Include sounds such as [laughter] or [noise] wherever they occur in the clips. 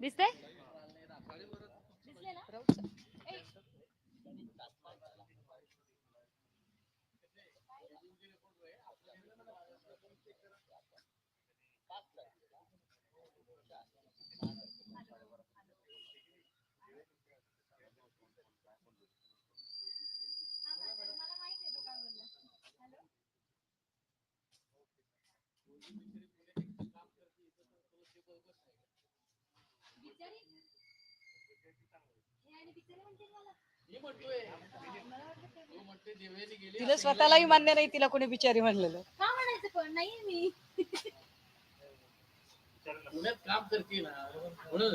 दिसतंय? दिसले ना ए, बिचारी हे आणि बिचारी म्हणते मला. मला वाटलं ते- तिला स्वतःलाही मान्य नाही तिला कोणी बिचारी म्हणलेलं. का म्हणायचं पण? नाही मी. पुण्यात काम करते ना म्हणून.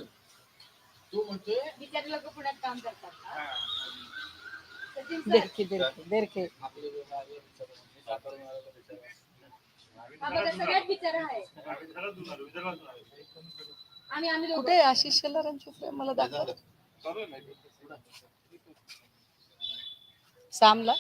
तू म्हणतोय? बिचारी लोक पुण्यात काम करतात का? सचिन सर देरके देरके देरके आपले मागे विचारा, मी सातारा मारायला विचारा. बघा सगळ्यात बिचारा आहे. आम्ही आम्ही लोक कुठे आशिष शेलारांची फ्रेम मला दाखव. सामला?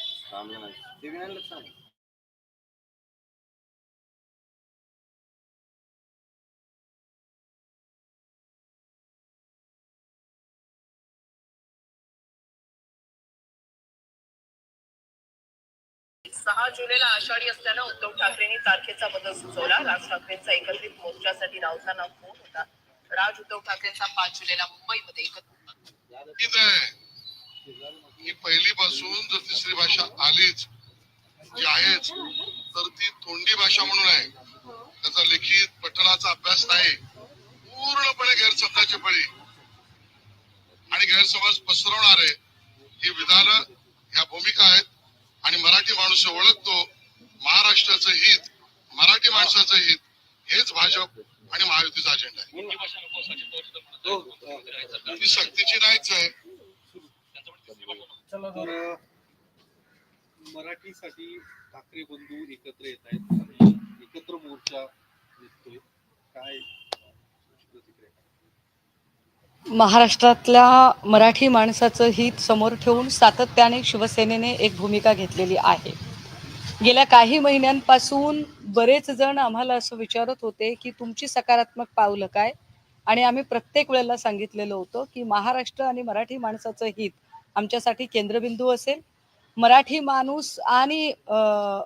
सहा जुलैला आषाढी असल्यानं उद्धव ठाकरेंनी तारखेचा बदल सुचवला. राज ठाकरेंचा एकत्रित मोर्चासाठी लावताना फोन होता. राज उद्धव ठाकरेंचा पाच जुलैला मुंबईमध्ये एकत्र ही पहिली पासून जर तिसरी भाषा आलीच जी आहेच तर ती तोंडी भाषा म्हणून आहे. त्याचा लिखित पठणाचा अभ्यास नाही. पूर्णपणे गैरसमजाची बळी आणि गैरसमज पसरवणारे ही विधानं ह्या भूमिका आहेत. आणि मराठी माणूस ओळखतो. महाराष्ट्राचं हित मराठी माणसाचं हित हेच भाजप आणि महायुतीचा अजेंडा आहे. ती सक्तीची नाहीच आहे. तर मराठीसाठी ठाकरे बंधू एकत्र येत आहेत. आणि एकत्र मोर्चा निघतोय. काय महाराष्ट्रातल्या मराठी माणसाचं हित समोर ठेवून सातत्याने शिवसेनेने एक भूमिका घेतलेली आहे. गेल्या काही महिन्यांपासून बरेच जण आम्हाला असं विचारत होते की तुमची सकारात्मक पावलं काय? आणि आम्ही प्रत्येक वेळेला सांगितलेलं होतं की महाराष्ट्र आणि मराठी माणसाचं हित आमच्यासाठी केंद्रबिंदू असेल. मराठी माणूस आणि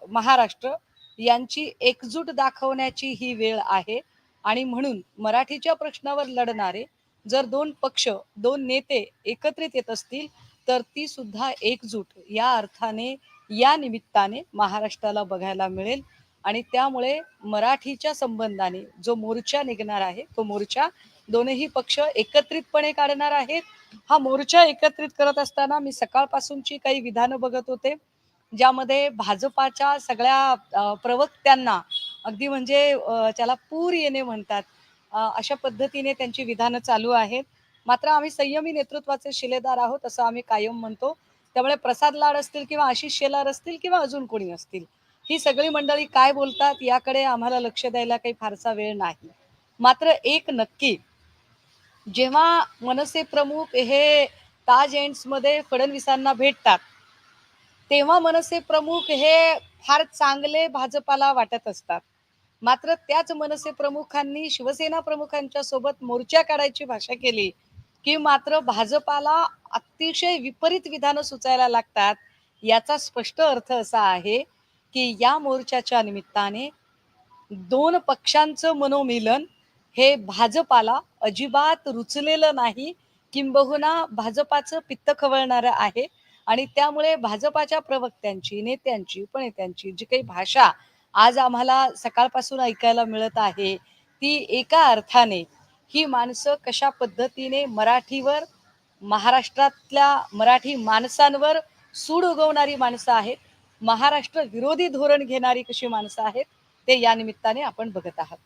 महाराष्ट्र यांची एकजूट दाखवण्याची ही वेळ आहे. आणि म्हणून मराठीच्या प्रश्नावर लढणारे जर दोन पक्ष दोन नेते एकत्रित येत असतील तर ती सुद्धा एकजूट या अर्थाने या निमित्ताने महाराष्ट्राला बघायला मिळेल. आणि त्यामुळे मराठीच्या संबंधाने जो मोर्चा निघणार आहे तो मोर्चा दोनही पक्ष एकत्रितपणे काढणार आहेत. हा मोर्चा एकत्रित करत असताना मी सकाळपासूनची काही विधानं बघत होते ज्यामध्ये भाजपाच्या सगळ्या प्रवक्त्यांना अगदी म्हणजे त्याला पूर येणे म्हणतात अशा पद्धतीने त्यांची विधानं चालू आहेत. मात्र आम्ही संयमी नेतृत्वाचे शिलेदार आहोत असं आम्ही कायम म्हणतो. त्यामुळे प्रसाद लाड असतील किंवा आशिष शेलार असतील किंवा अजून कोणी असतील ही सगळी मंडळी काय बोलतात याकडे आम्हाला लक्ष द्यायला काही फारसा वेळ नाही. मात्र एक नक्की जेव्हा मनसे प्रमुख हे ताज एंड्समध्ये फडणवीसांना भेटतात तेव्हा मनसे प्रमुख हे फार चांगले भाजपाला वाटत असतात. मात्र त्याच मनसे प्रमुखांनी शिवसेना प्रमुखांच्या सोबत मोर्चा काढायची भाषा केली की मात्र भाजपाला अतिशय विपरीत विधानं सुचायला लागतात याचा स्पष्ट अर्थ असा आहे की या मोर्चाच्या निमित्ताने दोन पक्षांचं मनोमिलन हे भाजपाला अजिबात रुचलेलं नाही. किंबहुना भाजपाचं पित्त खवळणारं आहे आणि त्यामुळे भाजपाच्या प्रवक्त्यांची नेत्यांची उपनेत्यांची जी काही भाषा आज आम्हाला सकाळपासून ऐकायला मिळत आहे ती एका अर्थाने ही माणसं कशा पद्धतीने मराठीवर महाराष्ट्रातल्या मराठी माणसांवर सूड उगवणारी माणसं आहेत महाराष्ट्र विरोधी धोरण घेणारी कशी माणसं आहेत ते या निमित्ताने आपण बघत आहात.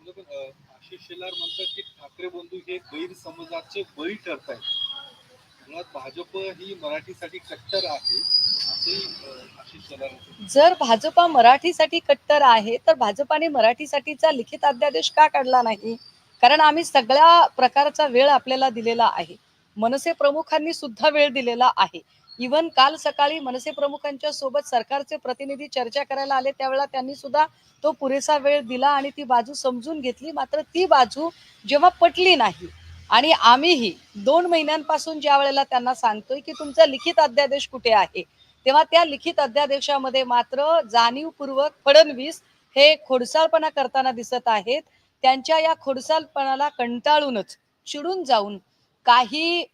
आशिष शेलार म्हणतात की ठाकरे बंधू हे गैरसमजाचे बळी ठरत आहेत मुळात भाजप ही मराठीसाठी कट्टर आहे. जर भाजपा मराठीसाठी कट्टर आहे तर भाजपाने मराठीसाठीचा लिखित अध्यादेश का काढला नाही? कारण आम्ही सगळ्या प्रकारचा वेळ आपल्याला दिलेला आहे. मनसे प्रमुखांनी सुद्धा वेळ दिलेला आहे. इवन काल सकाळी मनसे प्रमुखांच्या सोबत सरकारचे प्रतिनिधी चर्चा करायला आले त्यावेळेला त्यांनी सुद्धा तो पुरेसा वेळ दिला आणि ती बाजू समजून घेतली. मात्र ती बाजू जेव्हा पटली नाही आणि आम्हीही दोन महिन्यांपासून ज्या वेळेला त्यांना सांगतोय की तुमचा लिखित अध्यादेश कुठे आहे तेव्हा त्या लिखित अध्यादेशामध्ये मात्र जाणीवपूर्वक फडणवीस हे खोडसाळपणा करताना दिसत आहेत. त्यांच्या या खोडसालपणाला कंटाळूनच चिडून जाऊन काही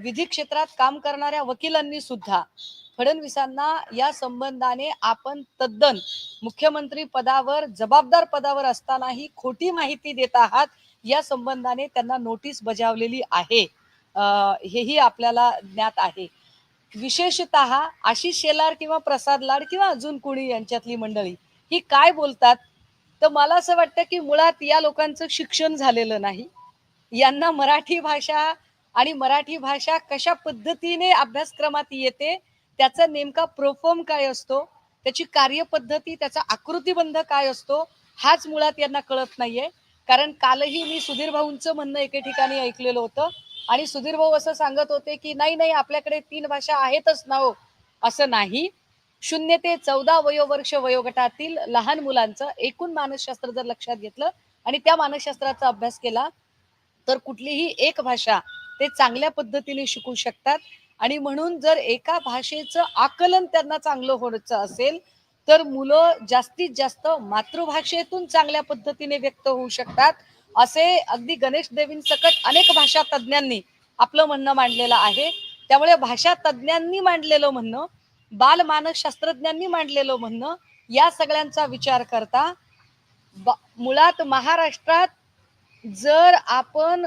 विधी क्षेत्रात काम करणाऱ्या वकिलांनी सुद्धा फडणवीसांना या संबंधाने आपण तद्दन मुख्यमंत्री पदावर जबाबदार पदावर असतानाही खोटी माहिती देत आहात या संबंधाने त्यांना नोटीस बजावलेली आहे. हेही आपल्याला ज्ञात आहे. विशेषतः आशिष शेलार किंवा प्रसाद लाड किंवा अजून कुणी यांच्यातली मंडळी ही काय बोलतात? तर मला असं वाटतं की मुळात या लोकांचं शिक्षण झालेलं नाही. यांना मराठी भाषा आणि मराठी भाषा कशा पद्धतीने अभ्यासक्रमात येते त्याचा नेमका प्रोफॉर्म काय असतो त्याची कार्यपद्धती त्याचा आकृतीबंध काय असतो हाच मुळात यांना कळत नाहीये. कारण कालही मी सुधीर भाऊंचं म्हणणं एके ठिकाणी ऐकलेलं होतं आणि सुधीर भाऊ असं सांगत होते की नाही नाही आपल्याकडे तीन भाषा आहेतच ना हो असं नाही. शून्य ते चौदा वयोवर्ष वयोगटातील लहान मुलांचं एकूण मानसशास्त्र जर लक्षात घेतलं आणि त्या मानसशास्त्राचा अभ्यास केला तर कुठलीही एक भाषा ते चांगल्या पद्धतीने शिकू शकतात. आणि म्हणून जर एका भाषेचं आकलन त्यांना चांगलं होण्याचं असेल तर मुलं जास्तीत जास्त मातृभाषेतून चांगल्या पद्धतीने व्यक्त होऊ शकतात. असे अगदी गणेश देवींसकट अनेक भाषा तज्ज्ञांनी आपलं म्हणणं मांडलेलं आहे. त्यामुळे भाषा तज्ज्ञांनी मांडलेलं म्हणणं बालमानस शास्त्रज्ञांनी मांडलेलं म्हणणं या सगळ्यांचा विचार करता मुळात महाराष्ट्रात जर आपण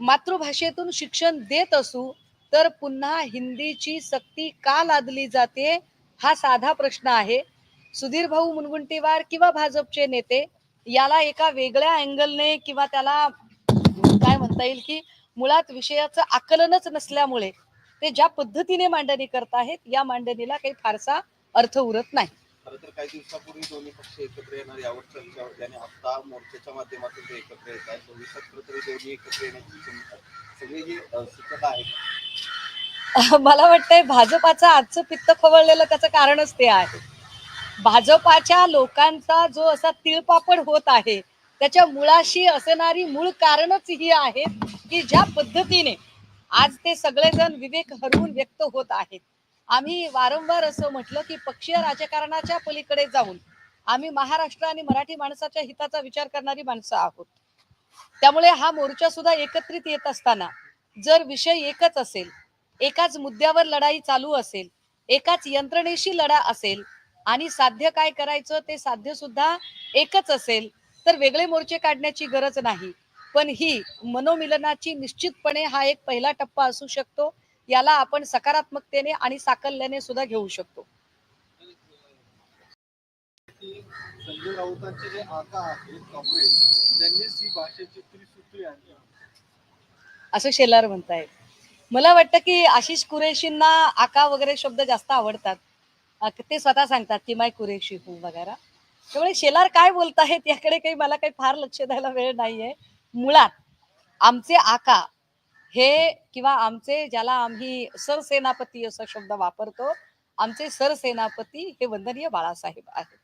मातृभाषेतून शिक्षण देत असू तर पुन्हा हिंदीची सक्ती का लादली जाते हा साधा प्रश्न आहे. सुधीर भाऊ मुनगुंटीवार किंवा भाजपचे नेते याला एका वेगळ्या अँगलने किंवा त्याला काय म्हणता येईल की मुळात विषयाचं आकलनच नसल्यामुळे ते ज्या पद्धतीने मांडणी करत आहेत या मांडणीला काही फारसा अर्थ उरत नाही. खरं तर काही दिवसापूर्वी दोन्ही पक्ष एकत्र येणार यावर चर्चा होती आणि आता मोर्चाच्या माध्यमातून ते एकत्र येत आहेत. भविष्यात कुठेतरी दोन्ही एकत्र येण्याची सगळी जी शक्यता आहे मला वाटतंय भाजपाचं आजचं पित्त खवळलेलं त्याचं कारणच ते आहे. भाजपाच्या लोकांचा जो असा तिळपापड होत आहे त्याच्या मुळाशी असणारी मूळ कारणच ही आहेत की ज्या पद्धतीने आज ते सगळेजण विवेक हरवून व्यक्त होत आहेत. आम्ही वारंवार असं म्हटलं की पक्षीय राजकारणाच्या पलीकडे जाऊन आम्ही महाराष्ट्र आणि मराठी माणसाच्या हिताचा विचार करणारी माणसं आहोत. त्यामुळे हा मोर्चा सुद्धा एकत्रित येत असताना जर विषय एकच असेल एकाच मुद्द्यावर लढाई चालू असेल एकाच यंत्रणेशी लढा असेल आणि साध्य काय करायचं ते साध्य सुद्धा एकच असेल तर वेगळे मोर्चे काढण्याची गरज नाही. पण ही मनोमिलनाची निश्चितपणे हा एक पहिला टप्पा असू शकतो. याला आपण सकारात्मकतेने आणि साकल्याने सुद्धा घेऊ शकतो. की संजय राऊतांचे जे आका आहेत काँग्रेस त्यांनीच ही भाषेची त्रिसूत्री आणली. असं शेलार म्हणतायत. मला वाटतं की आशिष कुरेशींना आका वगैरे शब्द जास्त आवडतात. ते स्वतः सांगतात की माय कुरेशी हूँ वगैरे त्यामुळे शेलार काय बोलतायत याकडे काही मला काही फार लक्ष द्यायला वेळ नाहीये. मुळात आमचे आका हे किंवा आमचे ज्याला आम्ही सरसेनापती असा शब्द वापरतो आमचे सरसेनापती हे वंदनीय बाळासाहेब आहेत.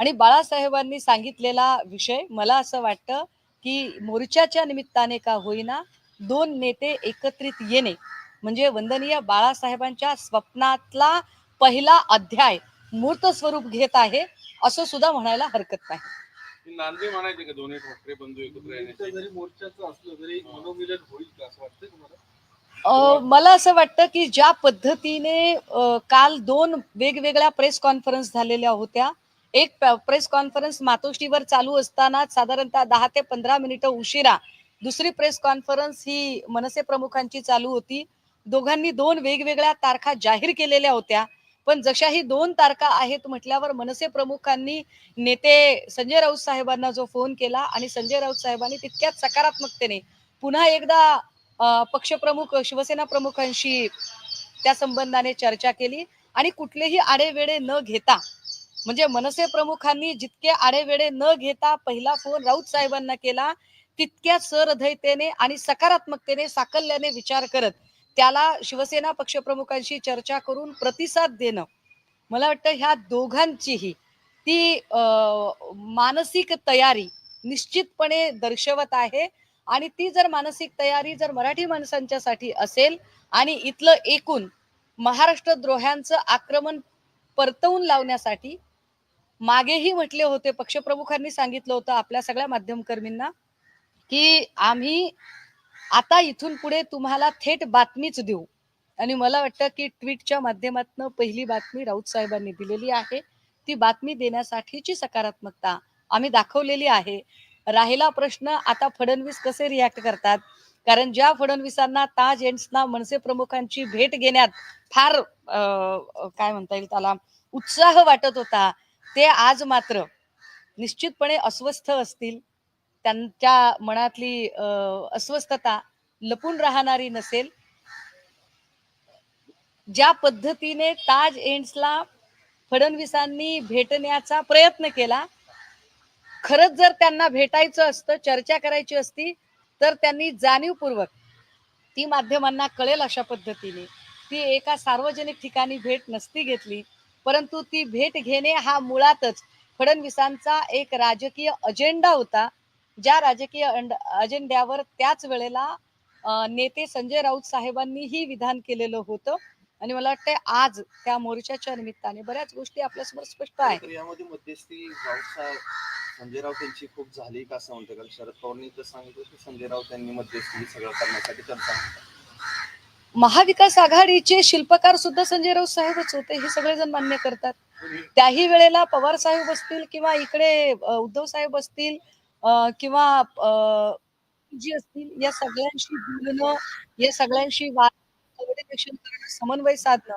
आणि बाळासाहेबांनी सांगितलेला विषय मला असं वाटतं की मोर्चाच्या निमित्ताने का होईना दोन नेते एकत्रित येणे म्हणजे वंदनीय बाळासाहेबांच्या स्वप्नातला पहिला अध्याय मूर्त स्वरूप घेत आहे असं सुद्धा म्हणायला हरकत नाही. नांदे म्हणायचे का दोन्ही ठाकरे बंधू एकत्र येण्याचे? जरी मोर्चाचं असलं तरी मनोमिलन होईल का असं वाटतंय तुम्हाला? मला असं वाटतं की ज्या पद्धतीने काल दोन वेगवेगळ्या प्रेस कॉन्फरन्स झालेल्या होत्या. एक प्रेस कॉन्फरन्स मातोश्रीवर चालू असताना साधारणतः दहा ते पंधरा मिनिटं उशिरा दुसरी प्रेस कॉन्फरन्स ही मनसे प्रमुखांची चालू होती. दोघांनी दोन वेगवेगळ्या तारखा जाहीर केलेल्या होत्या. पण जशाही दोन तारखा आहेत म्हटल्यावर मनसे प्रमुखांनी नेते संजय राऊत साहेबांना जो फोन केला आणि संजय राऊत साहेबांनी तितक्याच सकारात्मकतेने पुन्हा एकदा पक्षप्रमुख शिवसेना प्रमुखांशी त्या संबंधाने चर्चा केली आणि कुठलेही आडेवेडे न घेता म्हणजे मनसे प्रमुखांनी जितके आडेवेडे न घेता पहिला फोन राऊत साहेबांना केला तितक्या सहृदयतेने आणि सकारात्मकतेने साकल्याने विचार करत त्याला शिवसेना पक्षप्रमुखांशी चर्चा करून प्रतिसाद देणं. मला वाटतं ह्या दोघांचीही ती मानसिक तयारी निश्चितपणे दर्शवत आहे. आणि ती जर मानसिक तयारी जर मराठी माणसांच्यासाठी असेल आणि इथलं एकूण महाराष्ट्र द्रोह्यांचं आक्रमण परतवून लावण्यासाठी मागेही म्हटले होते पक्षप्रमुखांनी सांगितलं होतं आपल्या सगळ्या माध्यमकर्मींना की आम्ही आता इथून पुढे तुम्हाला थेट बातमीच देऊ. आणि मला वाटतं की ट्विटच्या माध्यमातून पहिली बातमी राऊत साहेबांनी दिलेली आहे. ती बातमी देण्यासाठीची सकारात्मकता आम्ही दाखवलेली आहे. राहिला प्रश्न आता फडणवीस कसे रिॲक्ट करतात? कारण ज्या फडणवीसांना ताज एंड्सना मनसे प्रमुखांची भेट घेण्यात फार काय म्हणता येईल त्याला उत्साह वाटत होता ते आज मात्र निश्चितपणे अस्वस्थ असतील. त्यांच्या मनातली अस्वस्थता लपून राहणारी नसेल. ज्या पद्धतीने ताज एंड्सला फडणवीसांनी भेटण्याचा प्रयत्न केला खरंच जर त्यांना भेटायचं असतं चर्चा करायची असती तर त्यांनी जाणीवपूर्वक ती माध्यमांना कळेल अशा पद्धतीने. ती एका सार्वजनिक ठिकाणी भेट नसती घेतली परंतु ती भेट घेणे हा मुळातच फडणवीसांचा एक राजकीय अजेंडा होता. ज्या राजकीय अजेंड्यावर त्याच वेळेला नेते संजय राऊत साहेबांनीही विधान केलेलं होतं. आणि मला वाटतंय आज त्या मोर्चाच्या निमित्ताने बऱ्याच गोष्टी आपल्यासमोर स्पष्ट तर यामध्ये मध्यस्थी राऊत साहेब संजय राऊत यांची खूप झाली का असं म्हणतं कारण शरद पवारांनी तर सांगितलं की संजय राऊत यांनी मध्यस्थी सगळं करण्यासाठी त्यांचा महाविकास आघाडीचे शिल्पकार सुद्धा संजय राऊत साहेबच होते हे सगळेजण मान्य करतात. त्याही वेळेला पवार साहेब असतील किंवा इकडे उद्धव साहेब असतील किंवा अ, जी असतील या सगळ्यांशी बोलणं या सगळ्यांशी वाद कम्युनिकेशन करणं समन्वय साधणं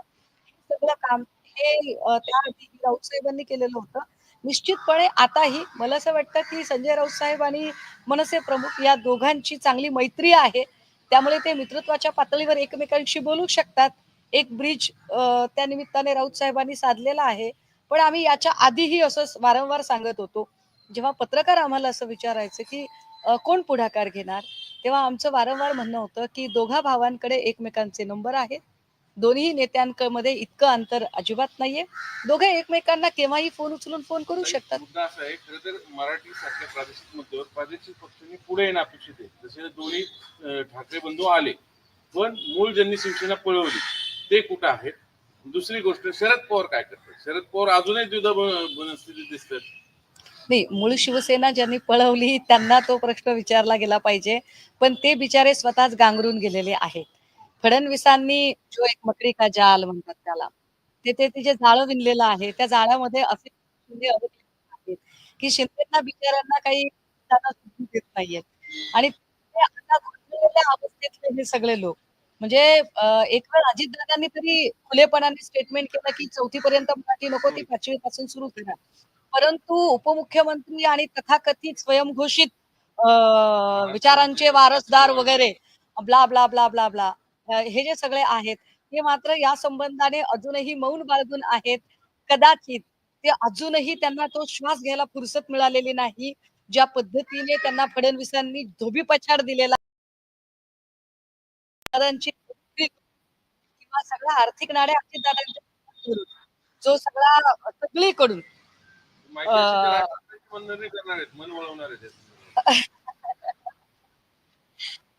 हे सगळं काम हे त्या त्याआधी राऊत साहेबांनी केलेलं होतं. निश्चितपणे आताही मला असं वाटतं की संजय राऊत साहेब आणि मनसे प्रमुख या दोघांची चांगली मैत्री आहे. त्यामुळे ते मित्रत्वाच्या पातळीवर एकमेकांशी बोलू शकतात. एक ब्रिज त्या निमित्ताने राऊत साहेबांनी साधलेला आहे. पण आम्ही याच्या आधीही असं वारंवार सांगत होतो. जेव्हा पत्रकार आम्हाला असं विचारायचं की कोण पुढाकार घेणार? तेव्हा आमचं वारंवार म्हणणं होतं की दोघा भावांकडे एकमेकांचे नंबर आहेत. दोन्ही नेत्यांमध्ये इतकं अंतर अजिबात नाहीये. दोघे एकमेकांना केव्हाही फोन उचलून फोन करू शकतात. मुद्दा असा आहे खरं तर मराठी सारख्या प्रादेशिक मुद्द्यावर प्रादेशिक पक्षांनी पुढे येणं अपेक्षित आहे. जसे दोन्ही ठाकरे बंधू आले पण मूळ ज्यांनी शिवसेना पळवली ते कुठं आहेत? दुसरी गोष्ट शरद पवार काय करतात? शरद पवार अजूनही द्विधा बनस्थितीत दिसतात. नाही मूळ शिवसेना ज्यांनी पळवली त्यांना तो प्रश्न विचारला गेला पाहिजे. पण ते बिचारे स्वतःच गांगरून गेलेले आहेत. फडणवीसांनी जो एक मकरी का जाल म्हणतात त्याला ते ते जे जाळं विणलेलं आहे. त्या जाळ्यामध्ये असे शिंदे आहेत की शिंदेना बिचाऱ्यांना काही देत नाहीयेत. आणि अवस्थेतले हे सगळे लोक. म्हणजे एक वेळ अजितदादांनी तरी खुलेपणाने स्टेटमेंट केलं की चौथी पर्यंत मराठी नको ती पाचवी पासून सुरू करा. परंतु उपमुख्यमंत्री आणि तथाकथित स्वयंघोषित अं, विचारांचे वारसदार वगैरे blah blah blah blah blah हे जे सगळे आहेत हे मात्र या संबंधाने अजूनही मौन बाळगून आहेत. कदाचित ते अजूनही त्यांना तो श्वास घ्यायला फुरसत मिळालेली नाही ज्या पद्धतीने त्यांना फडणवीसांनी धोबीपछाड दिलेला किंवा सगळ्या आर्थिक नाड्या जो सगळा सगळीकडून [laughs]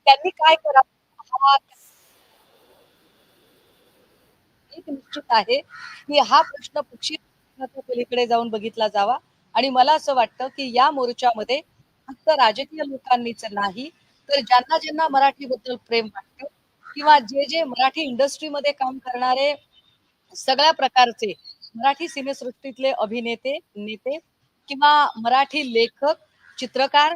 त्यांनी काय करावं? हा एक निश्चित आहे की हा प्रश्न पक्षी पलीकडे जाऊन बघितला जावा. आणि मला असं वाटतं की या मोर्चामध्ये फक्त राजकीय लोकांनीच नाही तर ज्यांना ज्यांना मराठीबद्दल प्रेम वाटतं किंवा जे जे मराठी इंडस्ट्रीमध्ये काम करणारे सगळ्या प्रकारचे मराठी सिनेसृष्टीतले अभिनेते नेते किंवा मराठी लेखक चित्रकार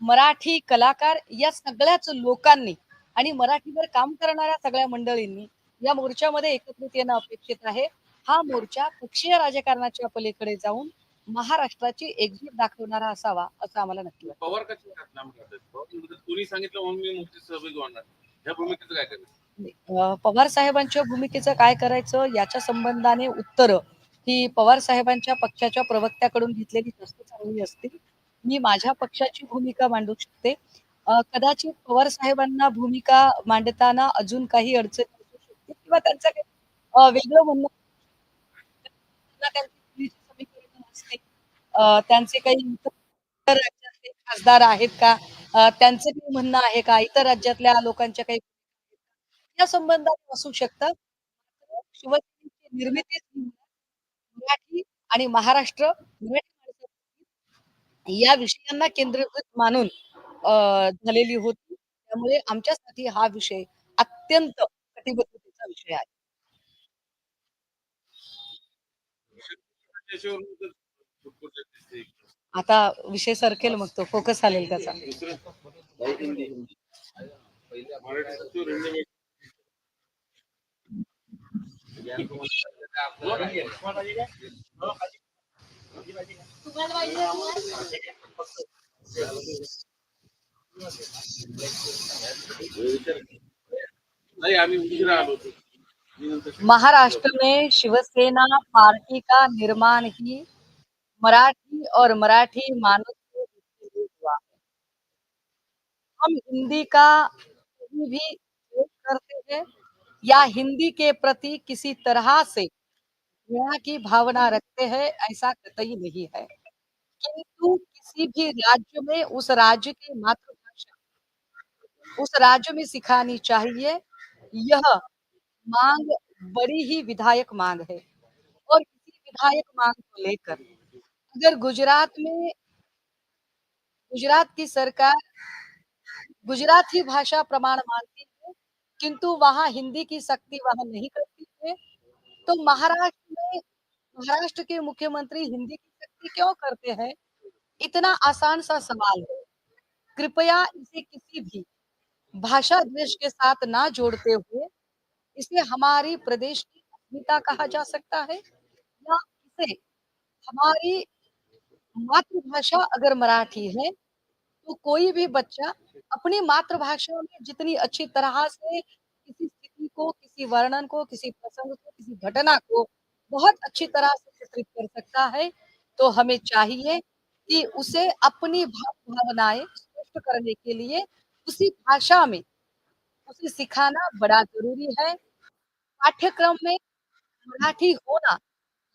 मराठी कलाकार या सगळ्याच लोकांनी आणि मराठीवर काम करणाऱ्या सगळ्या मंडळींनी या मोर्चामध्ये एकत्रित येणं अपेक्षित आहे. हा मोर्चा पक्षीय राजकारणाच्या पलीकडे जाऊन महाराष्ट्राची एकजूट दाखवणारा असावा असं आम्हाला नक्की पवार कसे सांगितलं पवार साहेबांच्या भूमिकेचं काय करायचं? याच्या संबंधाने उत्तर ही पवार साहेबांच्या पक्षाच्या प्रवक्त्याकडून घेतलेली जास्त चांगली असतील. मी माझ्या पक्षाची भूमिका मांडू शकते. कदाचित पवार साहेबांना भूमिका मांडताना अजून काही अडचणी असू शकते किंवा त्यांचं काही वेगळं म्हणणं असते त्यांचे काही इतर राज्यातले खासदार आहेत का? त्यांचं काही म्हणणं आहे का? इतर राज्यातल्या लोकांच्या काही या संबंधात असू शकतं शिवसेनेची निर्मितीच मराठी आणि महाराष्ट्र या विषयांना केंद्रीकृत मानून अ, झालेली होती. त्यामुळे आमच्यासाठी हा विषय अत्यंत कटिबद्धतेचा विषय आहे. आता विषय सरकेल मग तो. फोकस आलेल त्याचा. महाराष्ट्र में शिवसेना पार्टी का निर्माण ही मराठी और मराठी मानस हुआ हम हिंदी का भी करते हैं। या हिंदी के प्रति किसी तरह से घृणा की भावना रखते हैं ऐसा कतई नहीं है। किंतु किसी भी राज्य में उस राज्य की मातृभाषा उस राज्य में सिखानी चाहिए यह मांग बड़ी ही विधायक मांग है। और इसी विधायक मांग को लेकर अगर गुजरात में गुजरात की सरकार गुजराती भाषा प्रमाण मानती किंतु वहाँ हिंदी की शक्ति वहाँ नहीं करती है। तो महाराष्ट्र में, महाराष्ट्र के मुख्यमंत्री हिंदी की शक्ति क्यों करते हैं? इतना आसान सा सवाल है। कृपया इसे किसी भी भाषा द्वेष के साथ ना जोड़ते हुए इसे हमारी प्रदेश की अस्मिता कहा जा सकता है? या इसे हमारी मातृभाषा अगर मराठी है तो कोई भी बच्चा अपनी मातृभाषा में जितनी अच्छी तरह से किसी स्थिति को किसी वर्णन को किसी प्रसंग को किसी घटना को बहुत अच्छी तरह से चित्रित कर सकता है तो हमें चाहिए कि उसे अपनी भावनाएं स्पष्ट करने के लिए उसी भाषा में उसे सिखाना बड़ा जरूरी है। पाठ्यक्रम में मराठी होना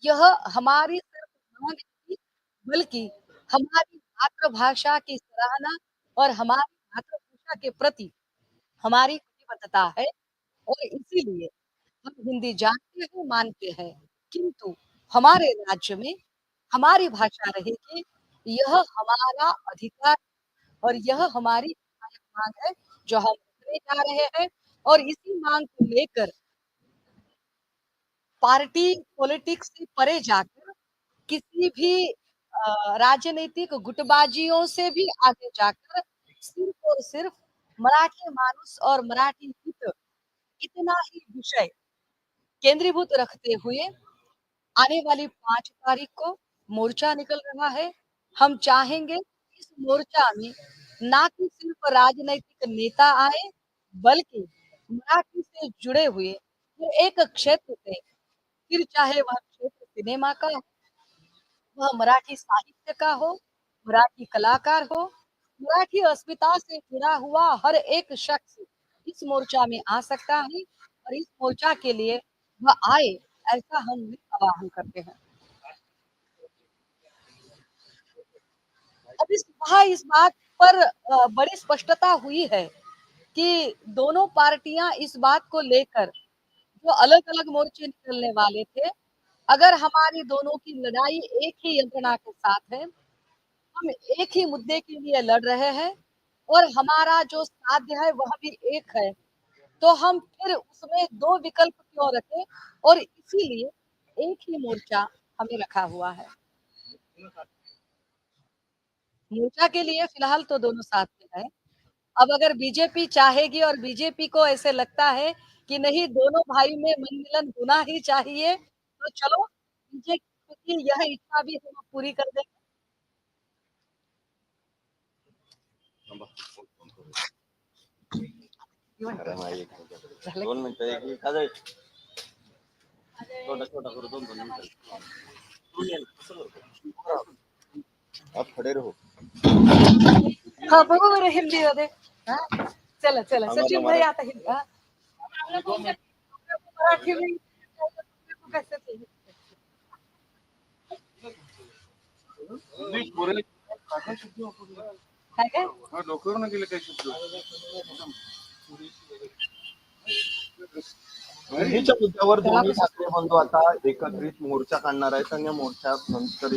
यह हमारी सिर्फ मांग नहीं बल्कि हमारी मातृभाषा की सराहना और हमारी मातृभाषा के प्रति हमारी प्रतिबद्धता है और इसीलिए हम हिंदी जानते हैं, मानते हैं। किंतु हमारे राज्य में हमारी भाषा रहेगी, यह हमारा अधिकार और यह हमारी मांग है जो हम रखने जा रहे हैं और इसी मांग को लेकर पार्टी पॉलिटिक्स से परे जाकर किसी भी राजनीतिक गुटबाजियों से भी आगे जाकर सिर्फ और सिर्फ मराठी मानुस और मराठी हित इतना ही विषय केंद्रीभूत रखते हुए आने वाली पांच तारीख को मोर्चा निकल रहा है। हम चाहेंगे इस मोर्चा में ना कि सिर्फ राजनैतिक नेता आए बल्कि मराठी से जुड़े हुए जो एक क्षेत्र से फिर चाहे वह क्षेत्र सिनेमा का हो वह मराठी साहित्य का हो, मराठी कलाकार हो, मराठी अस्मिता से जुड़ा हुआ हर एक शख्स इस मोर्चा में आ सकता है और इस मोर्चा के लिए वह आए, ऐसा हम आह्वान करते हैं। अभी सुबह इस बात पर बड़ी स्पष्टता हुई है कि दोनों पार्टियाँ इस बात को लेकर जो अलग अलग मोर्चे निकलने वाले थे अगर हमारी दोनों की लड़ाई एक ही यंत्रणा के साथ है, हम एक ही मुद्दे के लिए लड़ रहे हैं और हमारा जो साध्य है वह भी एक है तो हम फिर उसमें दो विकल्प क्यों रखें और इसीलिए एक ही मोर्चा हमें रखा हुआ है। मोर्चा के लिए फ़िलहाल तो दोनों साथ में है। अब अगर बीजेपी चाहेगी और बीजेपी को ऐसे लगता है कि नहीं, दोनों भाई में मन मिलन होना ही चाहिए तो चलो की यह इच्छा भी हम पूरी कर देंगे दोन मिनिटं एक छोटा छोटा करू दोन दोन मिनिटं? आप खडे रहो हा बघू बरं हिंदी मध्ये हा? चला चला सचिन भाई आता हे हा? मराठी में कसं ते? इंग्लिश बोलायला काय शब्द वापरला? काय काय हा डोक्यावर गेले काही शब्द हिंदीच्या मुद्द्यावर दोन्ही ठाकरे बंधू आता एकत्रित मोर्चा काढणार आहेत आणि या मोर्चानंतर